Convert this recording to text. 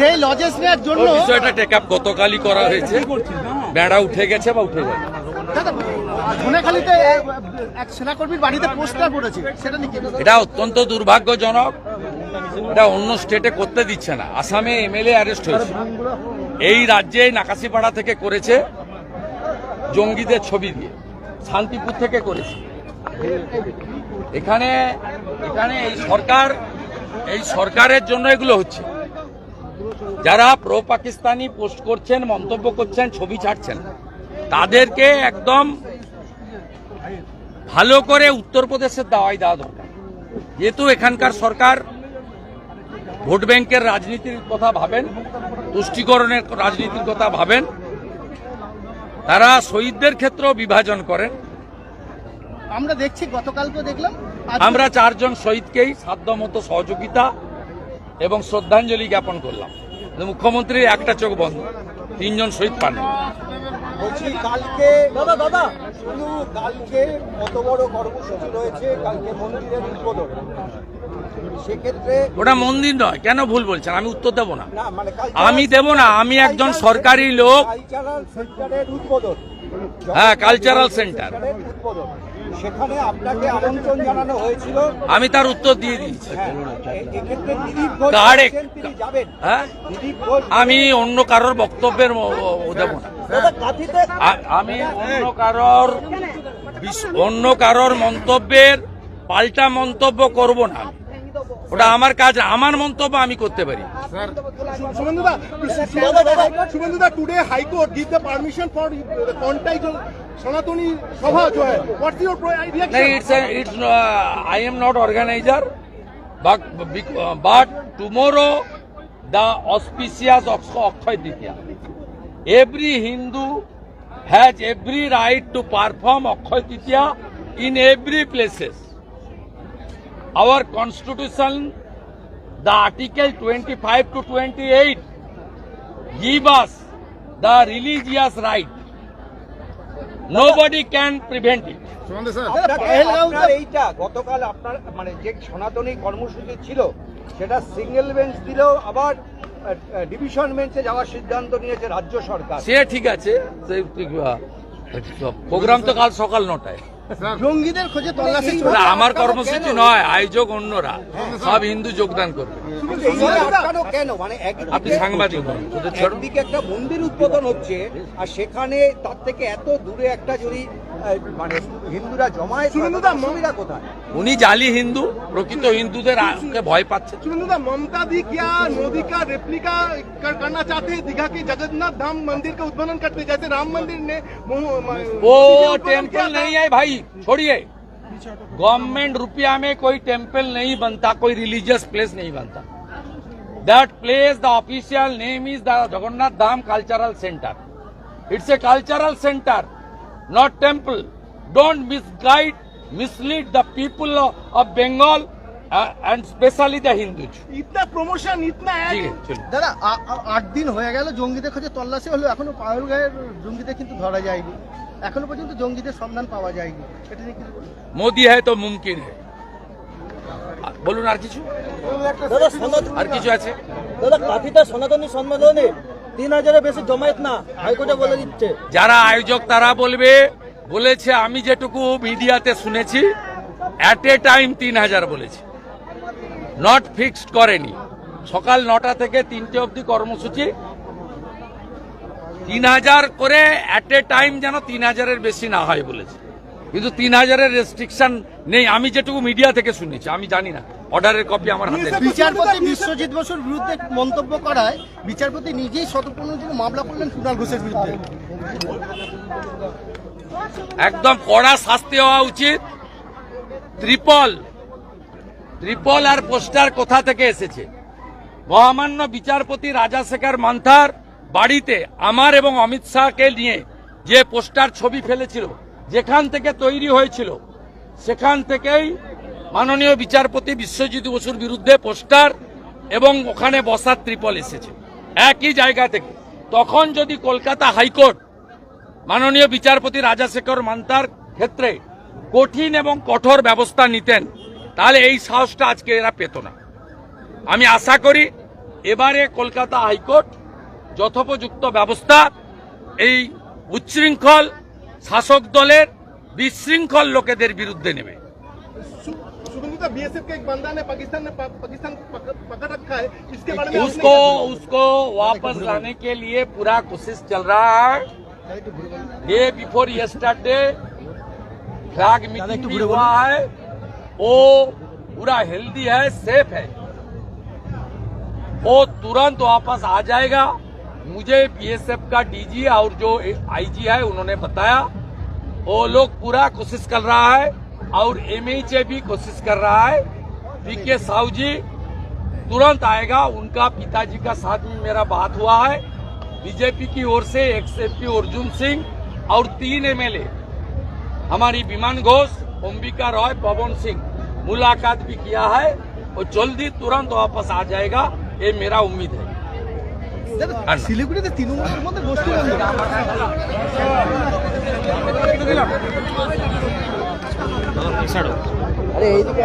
সেই লজেস নেওয়ার জন্য বিষয়টা টেক আপ গতকালই করা হয়েছে। বেড়া উঠে গেছে বা উঠে যাবে ধনেখালিতে এক সেনাকর্মীর বাড়িতে পোস্টার পড়েছে সেটা নিয়ে এটা অত্যন্ত দুর্ভাগ্যজনক। এটা অন্য স্টেটে করতে দিচ্ছে না। আসামে এমএলএ অ্যারেস্ট হয়েছে। এই রাজ্যে নাকাশিপাড়া থেকে করেছে জঙ্গিদের ছবি দিয়ে। শান্তিপুর থেকে করেছে। এখানে এখানে এই সরকার এই সরকারের জন্য এগুলো হচ্ছে। যারা প্রো পাকিস্তানি পোস্ট করছেন মন্তব্য করছেন ছবি ছাড়ছেন তাদেরকে একদম ভালো করে উত্তরপ্রদেশের দাওয়াই দেওয়া দরকার। যেহেতু এখানকার সরকার ভোট ব্যাংকের রাজনীতির কথা ভাবেন তুষ্টিকরণের রাজনীতির কথা ভাবেন তারা শহীদদের ক্ষেত্রেও বিভাজন করেন। আমরা দেখছি গতকালকে দেখলাম আমরা চারজন শহীদকেই সাধ্য মতো সহযোগিতা এবং শ্রদ্ধাঞ্জলি জ্ঞাপন করলাম। মুখ্যমন্ত্রীর একটা চোখ বন্ধ। তিনজন শহীদ পান বলছি কালকে দাদা দাদা। শুধু কালকে কত বড় কর্মসূচি রয়েছে কালকে মন্দিরের উদ্বোধন। সেক্ষেত্রে ওটা মন্দির নয় কেন ভুল বলছেন? আমি উত্তর দেবো না। না মানে আমি দেব না আমি একজন সরকারি লোক। কালচারাল হ্যাঁ, cultural center। সেখানে আপনাকে আমন্ত্রণ জানানো হয়েছিল। আমি তার উত্তর দিয়ে দিয়েছি। হ্যাঁ হ্যাঁ? আমি অন্য কারোর বক্তব্যের দেবো না। আ- আমি অন্য কারোর অন্য কারোর মন্তব্যের পাল্টা মন্তব্য করব না ওটা আমার কাজ আমার মন্তব্য আমি করতে পারি। শুভেন্দুদা today high court the permission for contact it's it's I am not organiser but but tomorrow the auspicious Akshaya Tritiya every Hindu has every right to perform Akshaya Titya in every places our constitution the article 25 to 28 give us the religious right. Nobody can prevent it. আপনার এইটা গতকাল আপনার মানে যে সনাতনী কর্মসূচি ছিল সেটা সিঙ্গেল বেঞ্চ দিলেও আবার ডিভিশন বেঞ্চে যাওয়ার সিদ্ধান্ত নিয়েছে রাজ্য সরকার। সে ঠিক আছে প্রোগ্রাম তো কাল সকাল নটায়। জঙ্গিদের খোঁজে তল্লাশি আমার কর্মসূচি নয় আয়োজক অন্যরা। সব হিন্দু যোগদান করবে। কেন? মানে আপনি সাংবাদিক একটা মন্দির উদ্বোধন হচ্ছে আর সেখানে তার থেকে এত দূরে একটা যদি মানে হিন্দুরা জমায়েত মমিরা কোথায়? উনি জালি হিন্দু প্রকৃত হিন্দুদের ভয় পাচ্ছে। जगन्नाथ धाम वो टेंपल नहीं है भाई छोड़िए। गवर्नमेंट रुपया में कोई टेंपल नहीं बनता कोई रिलीजियस प्लेस नहीं बनता। That place the official name is the Jagannath Dham cultural centre it's a cultural centre not temple. Don't misguide, mislead the people of Bengal and specially the Hindus Itna promotion ইতনা দাদা আট দিন হয়ে গেল জঙ্গিদের কাছে তল্লাশি হলো এখনও পায়ল গায়ের জঙ্গিদের কিন্তু ধরা যায়নি। এখনও পর্যন্ত জঙ্গিদের সন্ধান পাওয়া যায়নি। এটা নিয়ে কিছু মোদি হ্যায় তো মুমকিন হ্যায়। বলুন আর কিছু? আর কিছু আছে? দাদা কাফিতা সনাতনী সম্মেলনে তিন হাজারের বেশি জমায়েত না, হাইকোর্টে বলে দিচ্ছে। যারা আয়োজক তারা বলবে, বলেছে, আমি যেটুকু মিডিয়াতে শুনেছি অ্যাট এ টাইম তিন হাজার বলেছে। নট ফিক্সড করেনি। সকাল নটা থেকে তিনটে অবধি কর্মসূচি। তিন হাজার করে অ্যাট এ টাইম যেন তিন হাজারের বেশি না হয় বলেছে। কিন্তু তিন হাজারের রেস্ট্রিকশন নেই, আমি যেটুকু মিডিয়া থেকে শুনেছি, আমি জানি না। অর্ডারের কপি আমার হাতে। বিচারপতি বিশ্বজিৎ বসুর বিরুদ্ধে মন্তব্য করায় বিচারপতি নিজেই শতপ্রণোদিত মামলা করলেন কুণাল ঘোষের বিরুদ্ধে। একদম কড়া শাস্তি হওয়া উচিত। ত্রিপল ত্রিপল আর পোস্টার কোথা থেকে এসেছে? মহামান্য বিচারপতি রাজাশেখর মান্থার বাড়িতে আমার এবং অমিত শাহকে নিয়ে যে পোস্টার ছবি ফেলেছিল যেখান থেকে তৈরি হয়েছিল সেখান থেকেই মাননীয় বিচারপতি বিশ্বজিৎ বসুর বিরুদ্ধে পোস্টার এবং ওখানে বসার ত্রিপল এসেছে। একই জায়গা থেকে। তখন যদি কলকাতা হাইকোর্ট মাননীয় বিচারপতি রাজাশেখর মান্তার ক্ষেত্রে কঠিন এবং কঠোর ব্যবস্থা নিতেন, তাহলে এই সাহসটা আজকে এরা পেত না। আমি আশা করি এবারে কলকাতা হাইকোর্ট যথোপযুক্ত ব্যবস্থা, এই উচ্ছৃঙ্খল শাসক দলের বিশৃঙ্খল লোকেদের বিরুদ্ধে নেবে। बीएसएफ का एक बंदा ने पाकिस्तान ने पा- पाकिस्तान पकड़ पकड़ रखा है। इसके बारे में उसको उसको वापस लाने के लिए पूरा कोशिश चल रहा है। Day before yesterday flag meeting भी हुआ है। वो पूरा हेल्दी है सेफ़ है। वो तुरंत वापस आ जाएगा। मुझे बीएसएफ का डीजी और जो आईजी है उन्होंने बताया। वो लोग पूरा कोशिश कर रहा है। और एमएचए भी कोशिश कर रहा है पीके साहू जी तुरंत आएगा उनका पिताजी का साथ में मेरा बात हुआ है बीजेपी की ओर से एक्स एमपी अर्जुन सिंह और तीन एमएलए हमारी विमान घोष अंबिका रॉय पवन सिंह मुलाकात भी किया है और जल्दी तुरंत वापस आ जाएगा ये मेरा उम्मीद है দাদা, শিলিগুড়িতে তৃণমূলের মধ্যে গোষ্ঠী আরে এইদিকে